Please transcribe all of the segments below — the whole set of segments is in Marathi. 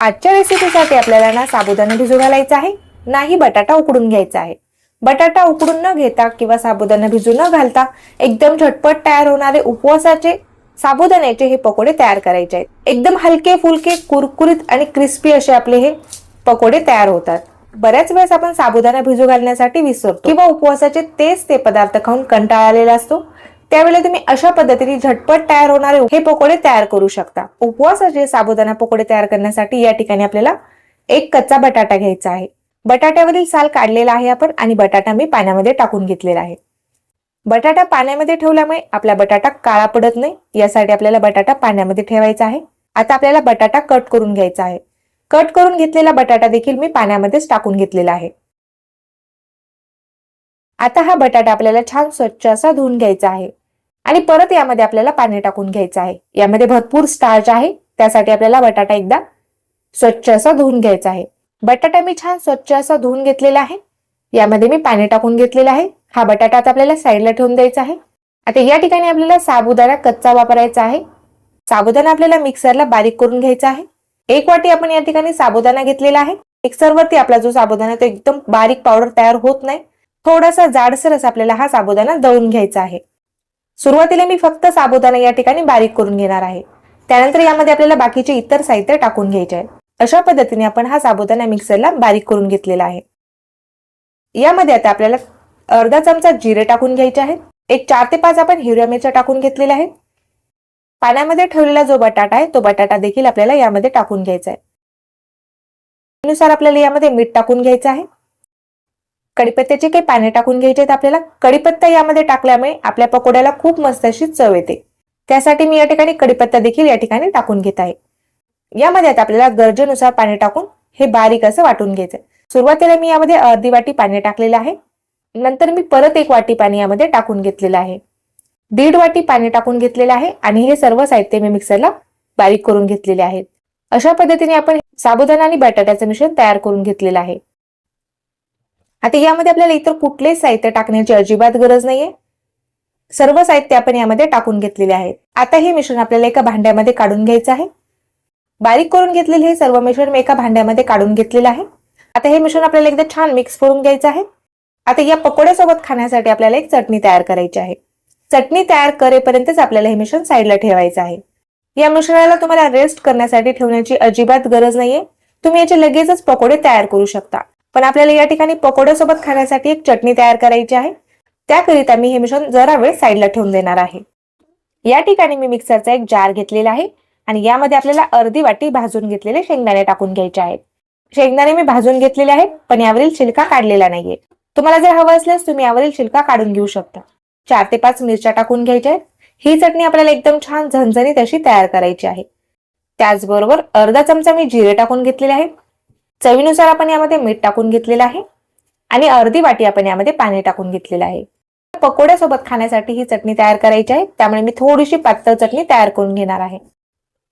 आजच्या रेसिपीसाठी आपल्याला ना साबुदाणा भिजू घालायचा आहे. नाही बटाटा उकडून घ्यायचा आहे. बटाटा उकडून न घेता किंवा साबुदाणा भिजू न घालता एकदम झटपट तयार होणारे उपवासाचे साबुदाण्याचे हे पकोडे तयार करायचे आहेत. एकदम हलके फुलके कुरकुरीत आणि क्रिस्पी असे आपले हे पकोडे तयार होतात. बऱ्याच वेळेस आपण साबुदाणा भिजू घालण्यासाठी विसरतो किंवा उपवासाचे तेच ते पदार्थ खाऊन कंटाळा आलेला असतो. त्यावेळेला तुम्ही अशा पद्धतीने झटपट तयार होणारे हे पकोडे तयार करू शकता. उपवासाचे साबुदाणा पकोडे तयार करण्यासाठी या ठिकाणी आपल्याला एक कच्चा बटाटा घ्यायचा आहे. बटाट्यावरील साल काढलेला आहे आपण आणि बटाटा मी पाण्यामध्ये टाकून घेतलेला आहे. बटाटा पाण्यामध्ये ठेवल्यामुळे आपला बटाटा काळा पडत नाही. यासाठी आपल्याला बटाटा पाण्यामध्ये ठेवायचा आहे. आता आपल्याला बटाटा कट करून घ्यायचा आहे. कट करून घेतलेला बटाटा देखील मी पाण्यामध्येच टाकून घेतलेला आहे. आता हा बटाटा आपल्याला छान स्वच्छ असा धुवून घ्यायचा आहे. आणि परत यामध्ये आपल्याला पाणी टाकून घ्यायचं आहे. यामध्ये भरपूर स्टार्च आहे. त्यासाठी आपल्याला बटाटा एकदा स्वच्छ असा धुवून घ्यायचा आहे. बटाटा मी छान स्वच्छ असा धुवून घेतलेला आहे. यामध्ये मी पाणी टाकून घेतलेलं आहे. हा बटाटा आता आपल्याला साईडला ठेवून द्यायचा आहे. आता या ठिकाणी आपल्याला साबुदाणा कच्चा वापरायचा आहे. साबुदाणा आपल्याला मिक्सरला बारीक करून घ्यायचा आहे. एक वाटी आपण या ठिकाणी साबुदाणा घेतलेला आहे. मिक्सरवरती आपला जो साबुदाणा तो एकदम बारीक पावडर तयार होत नाही. थोडासा जाडसर असा आपल्याला हा साबुदाणा दळून घ्यायचा आहे. सुरुवातीला मी फक्त साबुदाणा या ठिकाणी बारीक करून घेणार आहे. त्यानंतर यामध्ये आपल्याला बाकीचे इतर साहित्य टाकून घ्यायचे आहे. अशा पद्धतीने आपण हा साबुदाणा मिक्सरला बारीक करून घेतलेला आहे. यामध्ये आता आपल्याला अर्धा चमचा जिरे टाकून घ्यायचे आहेत. एक चार ते पाच आपण हिरव्या मिरच्या टाकून घेतलेल्या आहेत. पाण्यामध्ये ठेवलेला जो बटाटा आहे तो बटाटा देखील आपल्याला यामध्ये टाकून घ्यायचा आहे. त्यानुसार आपल्याला यामध्ये मीठ टाकून घ्यायचं आहे. कडीपत्त्याचे काही पाने टाकून घ्यायचे आहेत आपल्याला. कडीपत्ता यामध्ये टाकल्यामुळे आपल्या पकोड्याला खूप मस्त अशी चव येते. त्यासाठी मी या ठिकाणी कडीपत्ता देखील या ठिकाणी टाकून घेत आहे. यामध्ये आता आपल्याला गरजेनुसार पाणी टाकून हे बारीक असं वाटून घ्यायचं सुरुवातीला मी यामध्ये अर्धी वाटी पाणी टाकलेलं आहे. नंतर मी परत एक वाटी पाणी यामध्ये टाकून घेतलेलं आहे. दीड वाटी पाणी टाकून घेतलेलं आहे आणि हे सर्व साहित्य मी मिक्सरला बारीक करून घेतलेले आहेत. अशा पद्धतीने आपण साबुदाणा आणि बटाट्याचं मिश्रण तयार करून घेतलेलं आहे. आता यामध्ये आपल्याला इतर कुठले साहित्य टाकण्याची अजिबात गरज नाहीये. सर्व साहित्य आपण यामध्ये टाकून घेतलेले आहेत. आता हे मिश्रण आपल्याला एका भांड्यामध्ये काढून घ्यायचं आहे. बारीक करून घेतलेले हे सर्व मिश्रण एका भांड्यामध्ये काढून घेतलेलं आहे. आता हे मिश्रण आपल्याला एकदा छान मिक्स करून घ्यायचं आहे. आता या पकोड्यासोबत खाण्यासाठी आपल्याला एक चटणी तयार करायची आहे. चटणी तयार करेपर्यंतच आपल्याला हे मिश्रण साईडला ठेवायचं आहे. या मिश्रणाला तुम्हाला रेस्ट करण्यासाठी ठेवण्याची अजिबात गरज नाहीये. तुम्ही याचे लगेचच पकोडे तयार करू शकता. पण आपल्याला या ठिकाणी पकोड्यासोबत खाण्यासाठी एक चटणी तयार करायची आहे. त्याकरिता मी हे मिश्रण जरा वेळ साईडला ठेवून देणार आहे. या ठिकाणी मी मिक्सरचा एक जार घेतलेला आहे आणि यामध्ये आपल्याला अर्धी वाटी भाजून घेतलेले शेंगदाणे टाकून घ्यायचे आहेत. शेंगदाणे मी भाजून घेतलेले आहेत पण यावरील शिल्का काढलेला नाहीये. तुम्हाला जर हवं असल्यास तुम्ही यावरील शिल्का काढून घेऊ शकता. चार ते पाच मिरच्या टाकून घ्यायच्या आहेत. ही चटणी आपल्याला एकदम छान झणझणीत अशी तयार करायची आहे. त्याचबरोबर अर्धा चमचा मी जिरे टाकून घेतलेले आहेत. चवीनुसार आपण यामध्ये मीठ टाकून घेतलेलं आहे आणि अर्धी वाटी आपण यामध्ये पाणी टाकून घेतलेलं आहे. पकोड्यासोबत खाण्यासाठी ही चटणी तयार करायची आहे. त्यामुळे मी थोडीशी पातळ चटणी तयार करून घेणार आहे.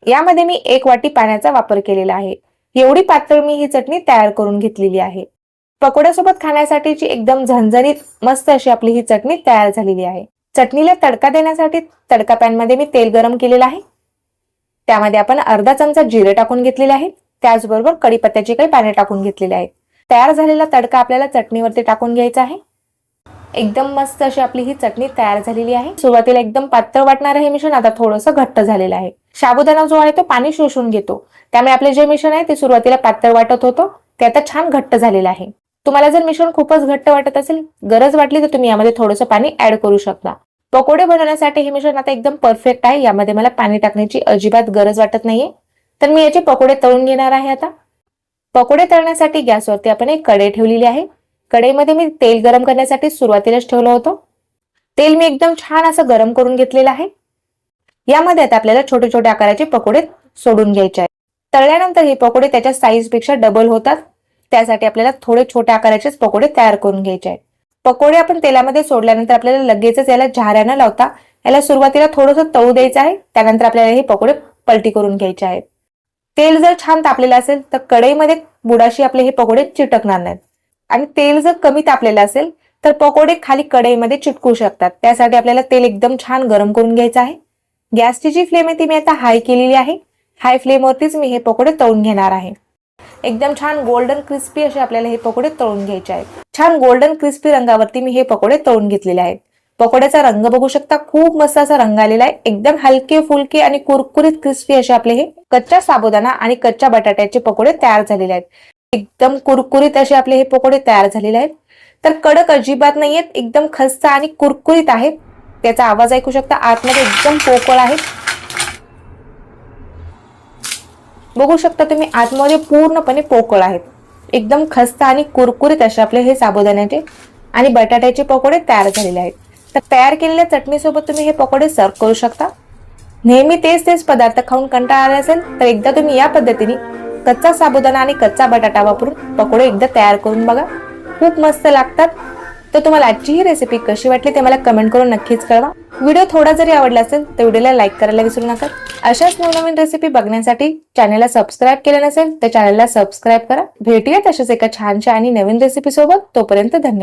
यामध्ये मी एक वाटी पाण्याचा वापर केलेला आहे. एवढी पातळ मी ही चटणी तयार करून घेतलेली आहे. पकोड्यासोबत खाण्यासाठीची एकदम झणझणीत मस्त अशी आपली ही चटणी तयार झालेली आहे. चटणीला तडका देण्यासाठी तडका पॅनमध्ये मी तेल गरम केलेलं आहे. त्यामध्ये आपण अर्धा चमचा जिरे टाकून घेतलेले आहे त्याचबरोबर कडीपत्त्याचे काही पाने टाकून घेतलेले आहेत. तयार झालेला तडका आपल्याला चटणीवरती टाकून घ्यायचा आहे. एकदम मस्त अशी आपली ही चटणी तयार झालेली आहे. सुरुवातीला एकदम पातळ वाटणारं हे मिश्रण आता थोडंसं घट्ट झालेलं आहे. साबुदाणा जो आहे तो पाणी शोषून घेतो. त्यामुळे आपले जे मिश्रण आहे ते सुरुवातीला पातळ वाटत होतं ते आता छान घट्ट झालेलं आहे. तुम्हाला जर मिश्रण खूपच घट्ट वाटत असेल गरज वाटली तर तुम्ही यामध्ये थोडंसं पाणी ऍड करू शकता. पकोडे बनवण्यासाठी हे मिश्रण आता एकदम परफेक्ट आहे यामध्ये मला पाणी टाकण्याची अजिबात गरज वाटत नाहीये. तर मी याचे पकोडे तळून घेणार आहे आता. पकोडे तळण्यासाठी गॅसवरती आपण एक कढई ठेवलेली आहे. कढईमध्ये मी तेल गरम करण्यासाठी सुरुवातीलाच ठेवलं होतं. तेल मी एकदम छान असं गरम करून घेतलेलं आहे. यामध्ये आता आपल्याला छोटे छोटे आकाराचे पकोडे सोडून घ्यायचे आहेत. तळल्यानंतर हे पकोडे त्याच्या साईजपेक्षा डबल होतात. त्यासाठी आपल्याला थोडे छोट्या आकाराचेच पकोडे तयार करून घ्यायचे आहेत. पकोडे आपण तेलामध्ये सोडल्यानंतर आपल्याला लगेचच याला झाऱ्या न लावता. याला सुरुवातीला थोडंसं तळू द्यायचं आहे. त्यानंतर आपल्याला हे पकोडे पलटी करून घ्यायचे आहेत. तेल जर छान तापलेलं असेल तर कढईमध्ये बुडाशी आपले हे पकोडे चिटकणार नाहीत. आणि तेल जर कमी तापलेलं असेल तर पकोडे खाली कढईमध्ये चिटकू शकतात. त्यासाठी आपल्याला तेल एकदम छान गरम करून घ्यायचं आहे. गॅसची जी फ्लेम आहे ती मी आता हाय केलेली आहे. हाय फ्लेमवरतीच मी हे पकोडे तळून घेणार आहे. एकदम छान गोल्डन क्रिस्पी असे आपल्याला हे पकोडे तळून घ्यायचे आहेत. छान गोल्डन क्रिस्पी रंगावरती मी हे पकोडे तळून घेतलेले आहेत. पकोड्याचा रंग बघू शकता खूप मस्त असा रंग आलेला आहे. एकदम हलके फुलके आणि कुरकुरीत क्रिस्पी असे आपले हे कच्चा साबुदाणा आणि कच्च्या बटाट्याचे पकोडे तयार झालेले आहेत. एकदम कुरकुरीत असे आपले हे पकोडे तयार झालेले आहेत. तर कडक अजिबात नाहीयेत एकदम खस्ता आणि कुरकुरीत आहेत त्याचा आवाज ऐकू शकता आतमध्ये एकदम पोकळ आहेत बघू शकता तुम्ही आतमध्ये पूर्णपणे पोकळ आहेत एकदम खस्ता आणि कुरकुरीत असे आपले हे साबुदाण्याचे आणि बटाट्याचे पकोडे तयार झालेले आहेत. तर तयार केलेल्या चटणीसोबत तुम्ही हे पकोडे सर्व करू शकता. नेहमी तेच तेच पदार्थ खाऊन कंटाळा आला असेल तर एकदा तुम्ही या पद्धतीने कच्चा साबुदाणा आणि कच्चा बटाटा वापरून पकोडे एकदा तयार करून बघा. खूप मस्त लागतात. तर तुम्हाला आजची ही रेसिपी कशी वाटली ते मला कमेंट करून नक्कीच कळवा. व्हिडिओ थोडा जरी आवडला असेल तर व्हिडिओला लाईक करायला विसरू नका. अशाच नवनवीन रेसिपी बघण्यासाठी चॅनलला सबस्क्राईब केलं नसेल तर चॅनलला सबस्क्राईब करा. भेटूया तशाच एका छानशा आणि नवीन रेसिपी सोबत. तोपर्यंत धन्यवाद.